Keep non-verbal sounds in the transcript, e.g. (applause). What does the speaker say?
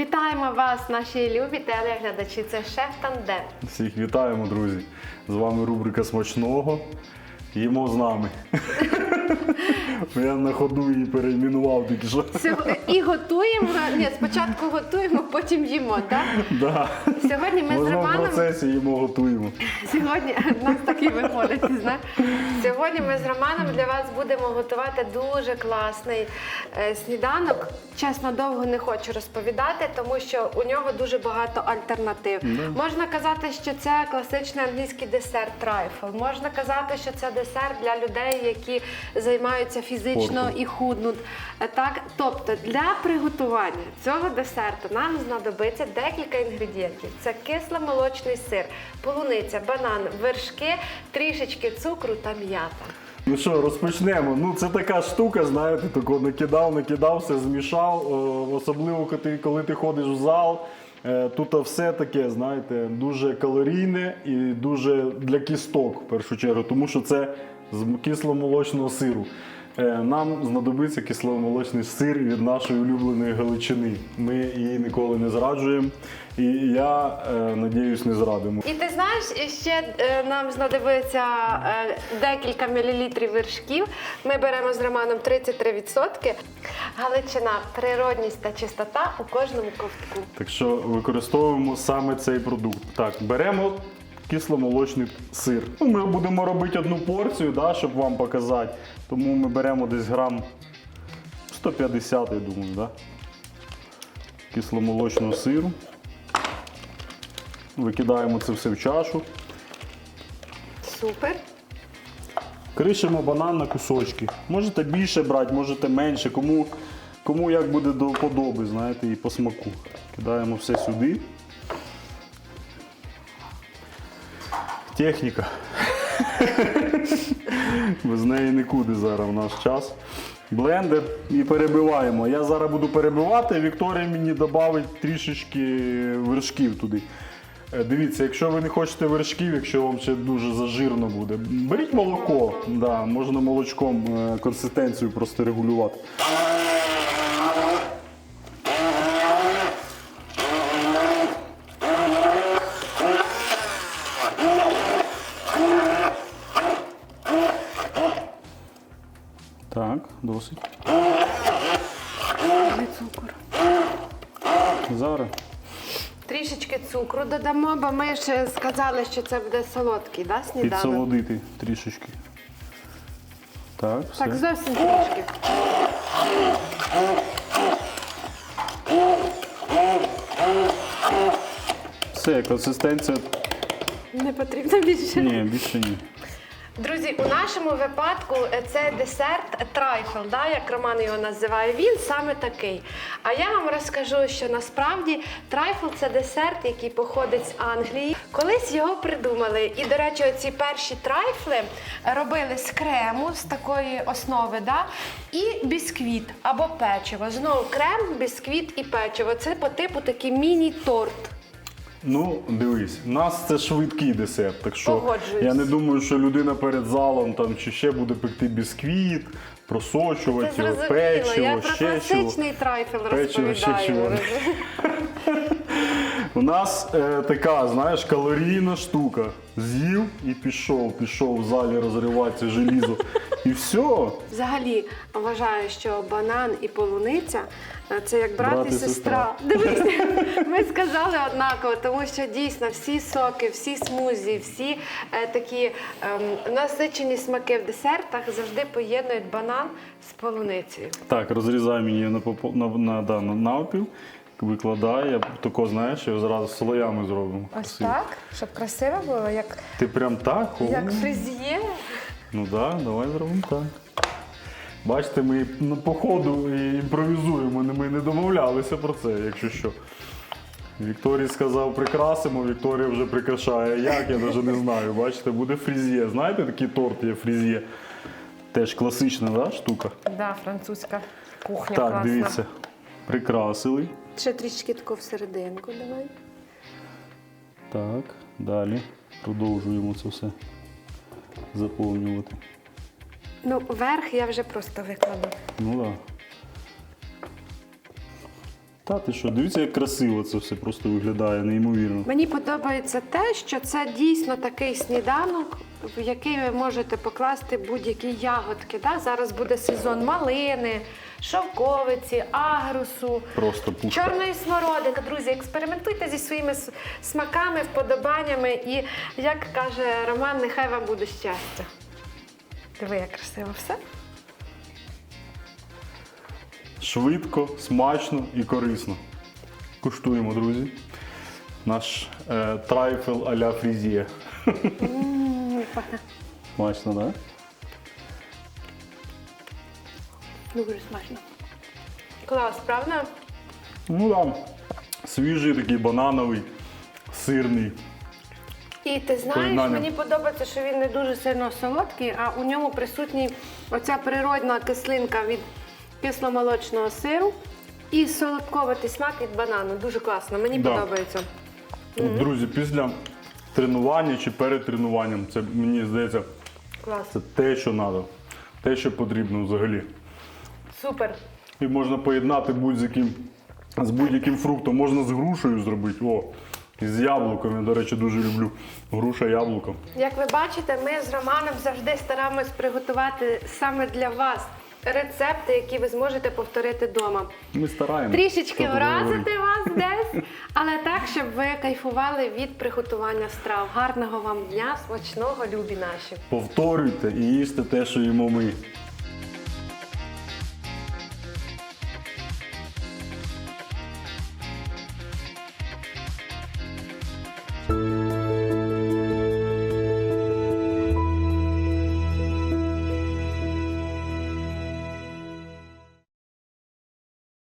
Вітаємо вас, наші любі телеглядачі. Це шеф Тандем. Всіх вітаємо, друзі! З вами рубрика Смачного. Їмо з нами. (laughs) Я на ходу її перейменував тільки що. Сьогодні і готуємо. Ні, спочатку готуємо, потім їмо. Так? Да. Сьогодні ми з Можна в Романом. процесі їмо готуємо. Сьогодні в (laughs) нас такі виходить, ти знаєш. Сьогодні ми з Романом для вас будемо готувати дуже класний е, сніданок. Чесно, довго не хочу розповідати, тому що у нього дуже багато альтернатив. Можна казати, що це класичний англійський десерт трайфл. Можна казати, що це десерт для людей, які займаються фізично Спортом. і худнуть. Е, Так, тобто для приготування цього десерту нам знадобиться декілька інгредієнтів: це кисломолочний сир, полуниця, банан, вершки, трішечки цукру та м'ята. Ну що, розпочнемо. Ну це така штука, знаєте, тако накидав, накидав, все змішав. Особливо коли коли ти ходиш в зал. Е, Тут все таке, знаєте, дуже калорійне і дуже для кісток в першу чергу, тому що це з кисломолочного сиру. Е, Нам знадобиться кисломолочний сир від нашої улюбленої Галичини. Ми її ніколи не зраджуємо. І я е, надіюсь, не зрадимо. І ти знаєш, ще е, нам знадобиться декілька мілілітрів вершків. Ми беремо з Романом 33%. Галичина, природність та чистота у кожному ковтку. Так що використовуємо саме цей продукт. Так, беремо кисломолочний сир. Ну, ми будемо робити одну порцію, да, щоб вам показати. Тому ми беремо десь грам 150, я думаю, да? кисломолочного сиру. Викидаємо це все в чашу. Супер. Кришимо банан на кусочки. Можете більше брати, можете менше. Кому, кому як буде до вподоби, знаєте, і по смаку. Кидаємо все сюди. Техніка. Без неї нікуди зараз в наш час. Блендер і перебиваємо. Я зараз буду перебивати, Вікторія мені додавить трішечки вершків туди. Е, Дивіться, якщо ви не хочете вершків, якщо вам ще дуже зажирно буде, беріть молоко. Да, можна молочком е, консистенцію просто регулювати. Досить. Цукор. Зараз. Трішечки цукру додамо, бо ми ж сказали, що це буде солодкий, да, сніданок? Підсолодити трішечки. Так, все. Так, зовсім трішки. Все, консистенція. Не потрібно більше. Ні, більше ні. Друзі, у нашому випадку е, це десерт трайфл, да, як Роман його називає. Він саме такий. А я вам розкажу, що насправді трайфл це десерт, який походить з Англії. Колись його придумали. І, до речі, оці перші трайфли робили з крему, з такої основи, да, і бісквіт або печиво. Знову крем, бісквіт і печиво. Це по типу такий міні-торт. Ну, дивись, у нас це швидкий десерт, так що Погоджуюсь. я не думаю, що людина перед залом там чи ще буде пекти бісквіт, просочувати його, печиво, я про ще чого. класичний трайфл Печиво, ще розповідаю. чого. (laughs) У нас е, така, знаєш, калорійна штука. З'їв і пішов, пішов в залі розриватися желізо. І все. Взагалі вважаю, що банан і полуниця е, це як брат, Брат і і сестра. Дивись, ми сказали однаково, тому що дійсно всі соки, всі смузі, всі е, такі ем, насичені смаки в десертах завжди поєднують банан з полуницею. Так, розрізай мені на, попо- на, на, да, на навпіл, викладай, я тако, знаєш, його зразу слоями зробимо. Ось красиво. щоб красиво було, як, Ти прям так? О. фризьє. Ну так, да, давай зробимо так. Бачите, ми ну, по ходу і імпровізуємо, ми не домовлялися про це, якщо що. Вікторій сказав, прикрасимо, Вікторія вже прикрашає. Як, я навіть не знаю. Бачите, буде фрізє. Знаєте, такий торт є фрізє. Теж класична да, штука. Да, французька кухня так, класна. дивіться. Прикрасили. Ще трішки тако всерединку давай. Так, далі. Продовжуємо це все заповнювати. Ну, верх я вже просто викладу. Ну так. Та ти що, дивіться, як красиво це все просто виглядає, неймовірно. Мені подобається те, що це дійсно такий сніданок, в який ви можете покласти будь-які ягодки. Да? Зараз буде сезон малини, шовковиці, агрусу. Просто пушка. Чорної смородини. Друзі, експериментуйте зі своїми смаками, вподобаннями і, як каже Роман, нехай вам буде щастя. Диви, як красиво все. Швидко, смачно і корисно. Куштуємо, друзі. Наш е, трайфел а-ля фрізія. Смачно, так? Да? Дуже смачно. Клас, правда? Ну там свіжий такий банановий, сирний. І ти знаєш, Поєднання. мені подобається, що він не дуже сильно солодкий, а у ньому присутній оця природна кислинка від кисломолочного сиру і солодковатий смак від банану. Дуже класно, мені Да. подобається. Друзі, після тренування чи перед тренуванням, це мені здається, Клас. це те, що треба. Те, що потрібно взагалі. Супер. І можна поєднати будь-яким з будь-яким фруктом. Можна з грушею зробити. О, і з яблуком. Я, до речі, дуже люблю груша яблуко. Як ви бачите, ми з Романом завжди стараємось приготувати саме для вас рецепти, які ви зможете повторити вдома. Ми стараємося. Трішечки вразити вас десь, але так, щоб ви кайфували від приготування страв. Гарного вам дня, смачного, любі наші. Повторюйте і їсти те, що їмо ми.